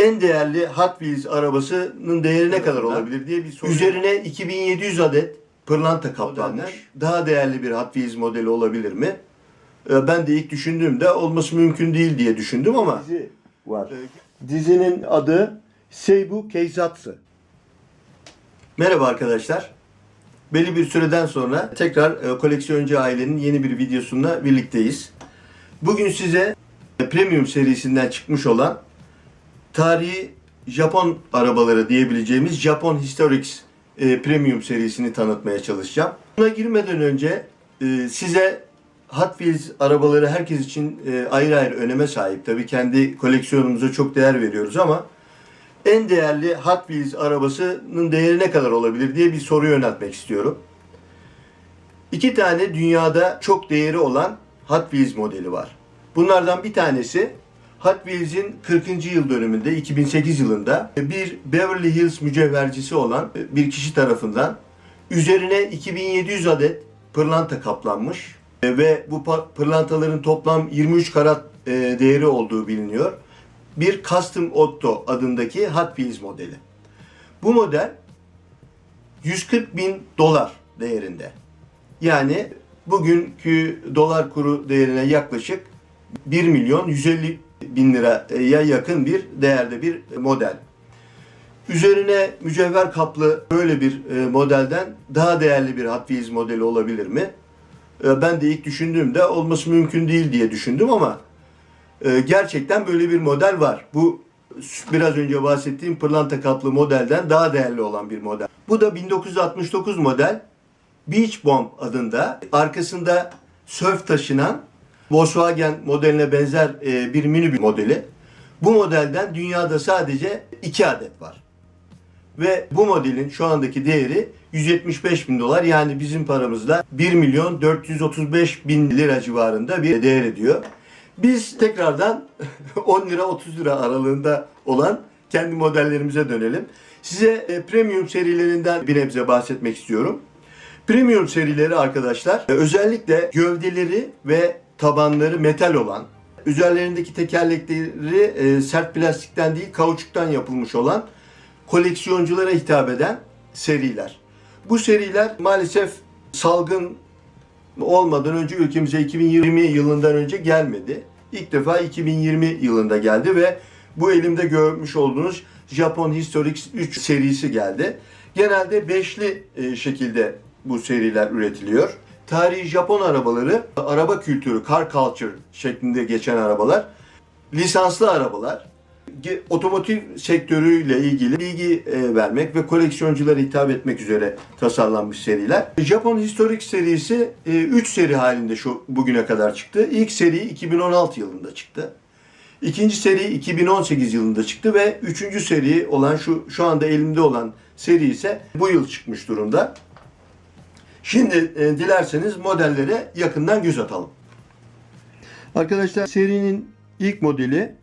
en değerli Hot Wheels arabasının değeri ne kadar olabilir diye bir soru. Üzerine 2700 adet pırlanta kaplanmış. Daha değerli bir Hot Wheels modeli olabilir mi? Ee, Ben de ilk düşündüğümde olması mümkün değil diye düşündüm ama dizi var. Dizinin adı Seibu Keizatsu. Merhaba arkadaşlar. Belli bir süreden sonra tekrar e, koleksiyoncu ailenin yeni bir videosunda birlikteyiz. Bugün size e, Premium serisinden çıkmış olan tarihi Japon arabaları diyebileceğimiz Japon Historics e, Premium serisini tanıtmaya çalışacağım. Buna girmeden önce e, size Hot Wheels arabaları herkes için e, ayrı ayrı öneme sahip. Tabii kendi koleksiyonumuza çok değer veriyoruz ama en değerli Hot Wheels arabasının değeri ne kadar olabilir diye bir soru yöneltmek istiyorum. İki tane dünyada çok değeri olan Hot Wheels modeli var. Bunlardan bir tanesi Hot Wheels'in 40. yıl dönümünde 2008 yılında bir Beverly Hills mücevhercisi olan bir kişi tarafından üzerine 2700 adet pırlanta kaplanmış ve bu pırlantaların toplam 23 karat e, değeri olduğu biliniyor. Bir Custom Otto adındaki Hot Wheels modeli. Bu model 140 bin dolar değerinde. Yani bugünkü dolar kuru değerine yaklaşık 1 milyon 150 bin liraya yakın bir değerde bir model. Üzerine mücevher kaplı böyle bir e, modelden daha değerli bir Hot Wheels modeli olabilir mi? E, Ben de ilk düşündüğümde olması mümkün değil diye düşündüm ama e, gerçekten böyle bir model var. Bu biraz önce bahsettiğim pırlanta kaplı modelden daha değerli olan bir model. Bu da 1969 model Beach Bomb adında arkasında sörf taşınan Volkswagen modeline benzer e, bir minibüs modeli. Bu modelden dünyada sadece 2 adet var. Ve bu modelin şu andaki değeri 175 bin dolar yani bizim paramızda 1 milyon 435 bin lira civarında bir değer ediyor. Biz tekrardan 10 lira 30 lira aralığında olan kendi modellerimize dönelim. Size e, premium serilerinden bir nebze bahsetmek istiyorum. Premium serileri arkadaşlar e, özellikle gövdeleri ve tabanları metal olan, üzerlerindeki tekerlekleri e, sert plastikten değil kauçuktan yapılmış olan koleksiyonculara hitap eden seriler. Bu seriler maalesef salgın olmadan önce ülkemize 2020 yılından önce gelmedi. İlk defa 2020 yılında geldi ve bu elimde görmüş olduğunuz Japon Historics 3 serisi geldi. Genelde beşli e, şekilde bu seriler üretiliyor. Tarihi Japon arabaları, araba kültürü, car culture şeklinde geçen arabalar, lisanslı arabalar, otomotiv sektörüyle ilgili bilgi e, vermek ve koleksiyonculara hitap etmek üzere tasarlanmış seriler. Japon Historic serisi 3 seri halinde şu bugüne kadar çıktı. İlk seri 2016 yılında çıktı. İkinci seri 2018 yılında çıktı ve üçüncü seri olan şu şu anda elimde olan seri ise bu yıl çıkmış durumda. Şimdi e, dilerseniz modellere yakından göz atalım. Arkadaşlar serinin ilk modeli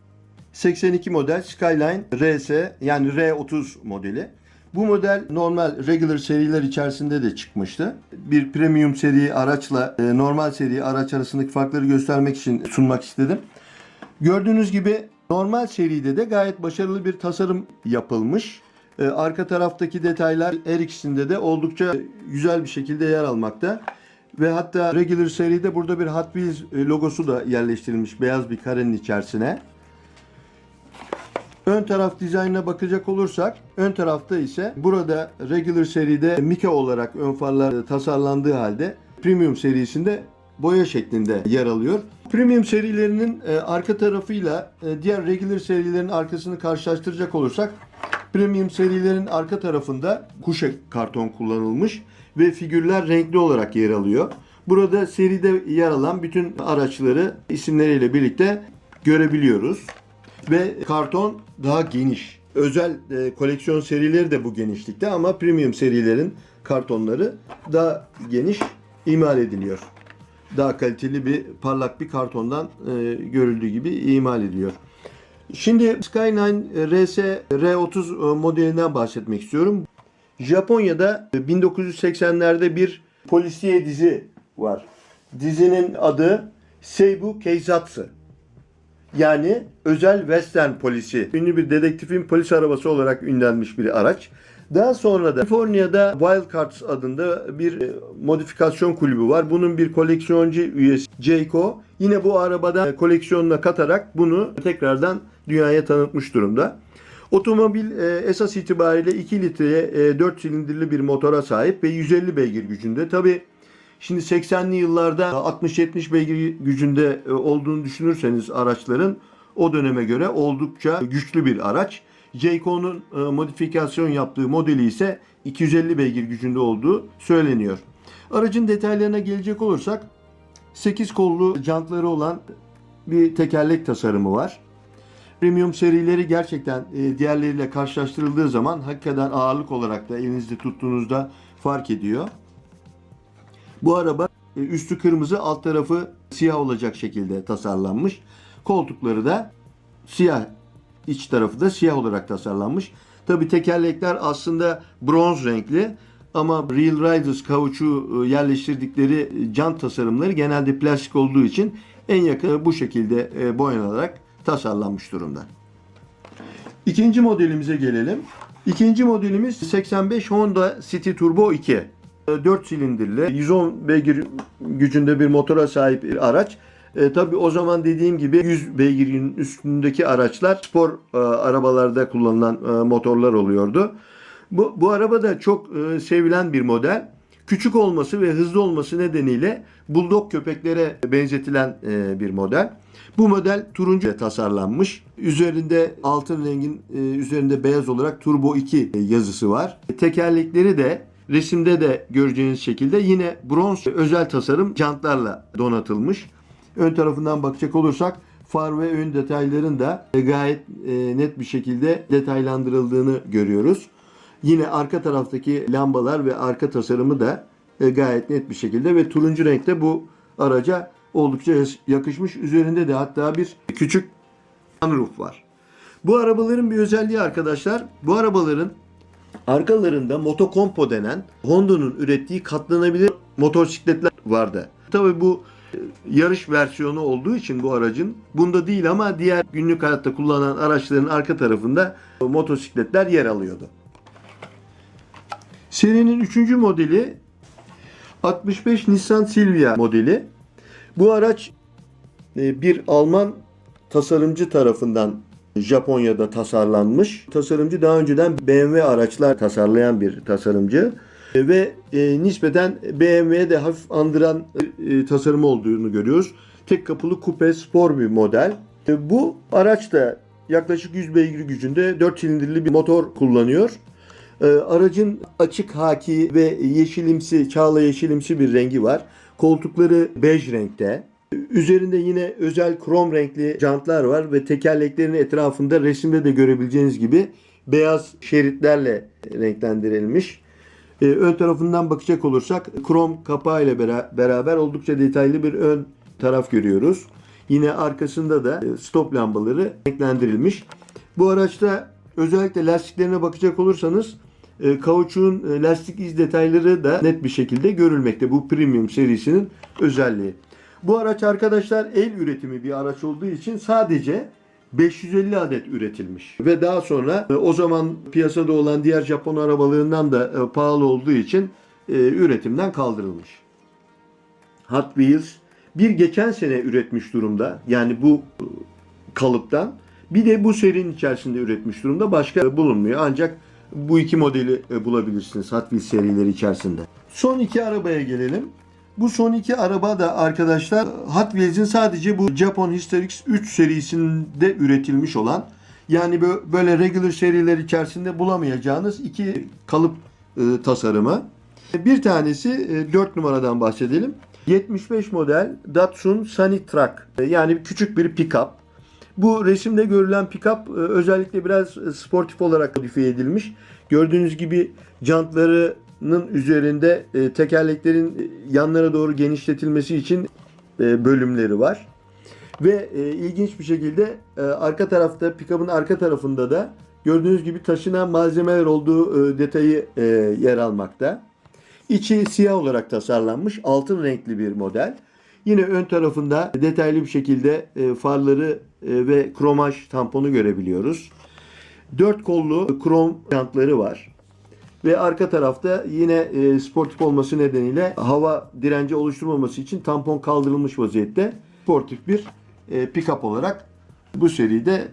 82 model Skyline RS yani R30 modeli. Bu model normal regular seriler içerisinde de çıkmıştı. Bir premium seri araçla e, normal seri araç arasındaki farkları göstermek için sunmak istedim. Gördüğünüz gibi normal seride de gayet başarılı bir tasarım yapılmış. Ee, arka taraftaki detaylar her ikisinde de oldukça güzel bir şekilde yer almakta. Ve hatta regular seride burada bir Hot Wheels e, logosu da yerleştirilmiş beyaz bir karenin içerisine. Ön taraf dizaynına bakacak olursak, ön tarafta ise burada regular seride Mika olarak ön farlar tasarlandığı halde premium serisinde boya şeklinde yer alıyor. Premium serilerinin e, arka tarafıyla e, diğer regular serilerin arkasını karşılaştıracak olursak premium serilerin arka tarafında kuşa karton kullanılmış ve figürler renkli olarak yer alıyor. Burada seride yer alan bütün araçları isimleriyle birlikte görebiliyoruz ve karton daha geniş. Özel e, koleksiyon serileri de bu genişlikte ama premium serilerin kartonları daha geniş imal ediliyor. Daha kaliteli bir parlak bir kartondan e, görüldüğü gibi imal ediliyor. Şimdi Skyline RS R30 modelinden bahsetmek istiyorum. Japonya'da 1980'lerde bir polisiye dizi var. Dizinin adı Seibu Keizatsu. Yani özel western polisi. Ünlü bir dedektifin polis arabası olarak ünlenmiş bir araç. Daha sonra da Kaliforniya'da Wildcards adında bir e, modifikasyon kulübü var. Bunun bir koleksiyoncu üyesi Jayco yine bu arabada koleksiyonuna katarak bunu tekrardan dünyaya tanıtmış durumda. Otomobil e, esas itibariyle 2 litreye e, 4 silindirli bir motora sahip ve 150 beygir gücünde. Tabi şimdi 80'li yıllarda 60-70 beygir gücünde e, olduğunu düşünürseniz araçların o döneme göre oldukça güçlü bir araç. Jayco'nun e, modifikasyon yaptığı modeli ise 250 beygir gücünde olduğu söyleniyor. Aracın detaylarına gelecek olursak 8 kollu jantları olan bir tekerlek tasarımı var. Premium serileri gerçekten e, diğerleriyle karşılaştırıldığı zaman hakikaten ağırlık olarak da elinizde tuttuğunuzda fark ediyor. Bu araba e, üstü kırmızı, alt tarafı siyah olacak şekilde tasarlanmış. Koltukları da siyah, iç tarafı da siyah olarak tasarlanmış. Tabi tekerlekler aslında bronz renkli ama Real Riders kauçuğu e, yerleştirdikleri jant tasarımları genelde plastik olduğu için en yakın bu şekilde e, boyanılarak tasarlanmış durumda. İkinci modelimize gelelim. İkinci modelimiz 85 Honda City Turbo 2. 4 silindirli, 110 beygir gücünde bir motora sahip bir araç. E, tabii o zaman dediğim gibi 100 beygirin üstündeki araçlar spor e, arabalarda kullanılan e, motorlar oluyordu. Bu, bu araba da çok e, sevilen bir model. Küçük olması ve hızlı olması nedeniyle bulldog köpeklere benzetilen e, bir model. Bu model turuncu tasarlanmış. Üzerinde altın rengin e, üzerinde beyaz olarak Turbo 2 yazısı var. Tekerlekleri de resimde de göreceğiniz şekilde yine bronz özel tasarım jantlarla donatılmış. Ön tarafından bakacak olursak far ve ön detayların da gayet e, net bir şekilde detaylandırıldığını görüyoruz. Yine arka taraftaki lambalar ve arka tasarımı da e, gayet net bir şekilde ve turuncu renkte bu araca oldukça yakışmış. Üzerinde de hatta bir küçük sunroof var. Bu arabaların bir özelliği arkadaşlar. Bu arabaların arkalarında Motocompo denen Honda'nın ürettiği katlanabilir motosikletler vardı. Tabii bu e, yarış versiyonu olduğu için bu aracın bunda değil ama diğer günlük hayatta kullanılan araçların arka tarafında motosikletler yer alıyordu. Serinin 3. modeli 65 Nissan Silvia modeli. Bu araç e, bir Alman tasarımcı tarafından Japonya'da tasarlanmış. Tasarımcı daha önceden BMW araçlar tasarlayan bir tasarımcı ve e, nispeten BMW'ye de hafif andıran e, tasarım olduğunu görüyoruz. Tek kapılı kupe spor bir model. E, bu araç da yaklaşık 100 beygir gücünde 4 silindirli bir motor kullanıyor. E, aracın açık haki ve yeşilimsi, çağla yeşilimsi bir rengi var. Koltukları bej renkte. Üzerinde yine özel krom renkli jantlar var ve tekerleklerin etrafında resimde de görebileceğiniz gibi beyaz şeritlerle renklendirilmiş. Ee, ön tarafından bakacak olursak krom kapağı ile bera- beraber oldukça detaylı bir ön taraf görüyoruz. Yine arkasında da e, stop lambaları renklendirilmiş. Bu araçta özellikle lastiklerine bakacak olursanız e, kauçuğun e, lastik iz detayları da net bir şekilde görülmekte. Bu premium serisinin özelliği. Bu araç arkadaşlar el üretimi bir araç olduğu için sadece 550 adet üretilmiş. Ve daha sonra e, o zaman piyasada olan diğer Japon arabalarından da e, pahalı olduğu için e, üretimden kaldırılmış. Hot Wheels bir geçen sene üretmiş durumda. Yani bu kalıptan. Bir de bu serinin içerisinde üretmiş durumda. Başka bulunmuyor. Ancak bu iki modeli bulabilirsiniz Hot Wheels serileri içerisinde. Son iki arabaya gelelim. Bu son iki araba da arkadaşlar Hot Wheels'in sadece bu Japan Historics 3 serisinde üretilmiş olan yani bö- böyle regular seriler içerisinde bulamayacağınız iki kalıp e, tasarımı. Bir tanesi e, 4 numaradan bahsedelim. 75 model Datsun Sunny Truck. E, Yani küçük bir pick-up. Bu resimde görülen pick-up e, özellikle biraz e, sportif olarak modifiye edilmiş. Gördüğünüz gibi jantlarının üzerinde e, tekerleklerin e, yanlara doğru genişletilmesi için e, bölümleri var. Ve e, ilginç bir şekilde e, arka tarafta pick-up'ın arka tarafında da gördüğünüz gibi taşınan malzemeler olduğu e, detayı e, yer almakta. İçi siyah olarak tasarlanmış altın renkli bir model. Yine ön tarafında detaylı bir şekilde e, farları e, ve kromaj tamponu görebiliyoruz. Dört kollu krom jantları var. Ve arka tarafta yine e, sportif olması nedeniyle hava direnci oluşturmaması için tampon kaldırılmış vaziyette sportif bir e, pick-up olarak bu seride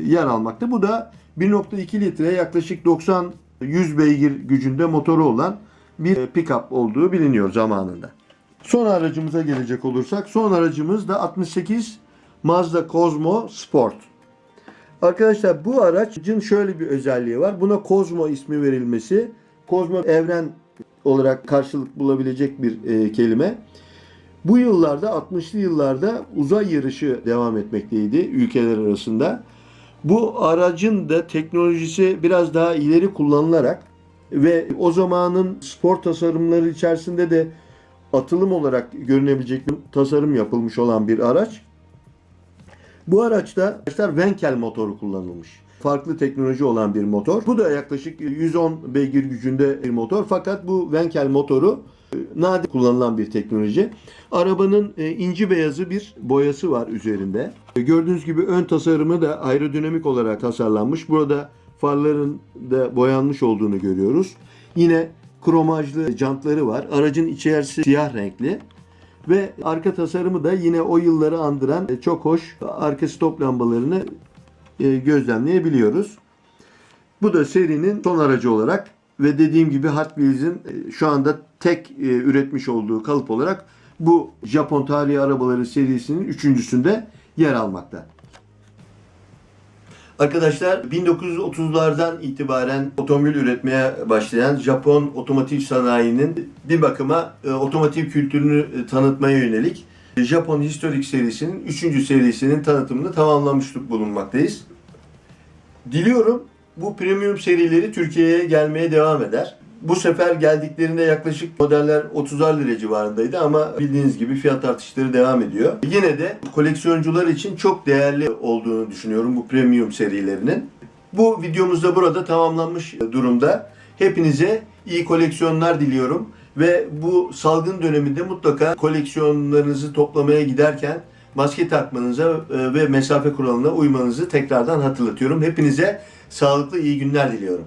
yer almakta. Bu da 1.2 litre yaklaşık 90-100 beygir gücünde motoru olan bir e, pick-up olduğu biliniyor zamanında. Son aracımıza gelecek olursak son aracımız da 68 Mazda Cosmo Sport. Arkadaşlar bu aracın şöyle bir özelliği var. Buna Cosmo ismi verilmesi. Cosmo evren olarak karşılık bulabilecek bir e, kelime. Bu yıllarda 60'lı yıllarda uzay yarışı devam etmekteydi ülkeler arasında. Bu aracın da teknolojisi biraz daha ileri kullanılarak ve o zamanın spor tasarımları içerisinde de atılım olarak görünebilecek bir tasarım yapılmış olan bir araç. Bu araçta arkadaşlar Venkel motoru kullanılmış. Farklı teknoloji olan bir motor. Bu da yaklaşık 110 beygir gücünde bir motor. Fakat bu Venkel motoru e, nadir kullanılan bir teknoloji. Arabanın e, inci beyazı bir boyası var üzerinde. E, Gördüğünüz gibi ön tasarımı da aerodinamik olarak tasarlanmış. Burada farların da boyanmış olduğunu görüyoruz. Yine kromajlı jantları var. Aracın içerisi siyah renkli. Ve arka tasarımı da yine o yılları andıran e, çok hoş arka stop lambalarını e, gözlemleyebiliyoruz. Bu da serinin son aracı olarak ve dediğim gibi Hot e, şu anda tek üretmiş olduğu kalıp olarak bu Japon tarihi arabaları serisinin üçüncüsünde yer almakta. Arkadaşlar 1930'lardan itibaren otomobil üretmeye başlayan Japon otomotiv sanayinin bir bakıma e, otomotiv kültürünü e, tanıtmaya yönelik Japon Historic serisinin 3. serisinin tanıtımını tamamlamış bulunmaktayız. Diliyorum bu premium serileri Türkiye'ye gelmeye devam eder. Bu sefer geldiklerinde yaklaşık modeller 30'ar lira civarındaydı ama bildiğiniz gibi fiyat artışları devam ediyor. Yine de koleksiyoncular için çok değerli olduğunu düşünüyorum bu premium serilerinin. Bu videomuz da burada tamamlanmış durumda. Hepinize iyi koleksiyonlar diliyorum ve bu salgın döneminde mutlaka koleksiyonlarınızı toplamaya giderken maske takmanıza e, ve mesafe kuralına uymanızı tekrardan hatırlatıyorum. Hepinize sağlıklı iyi günler diliyorum.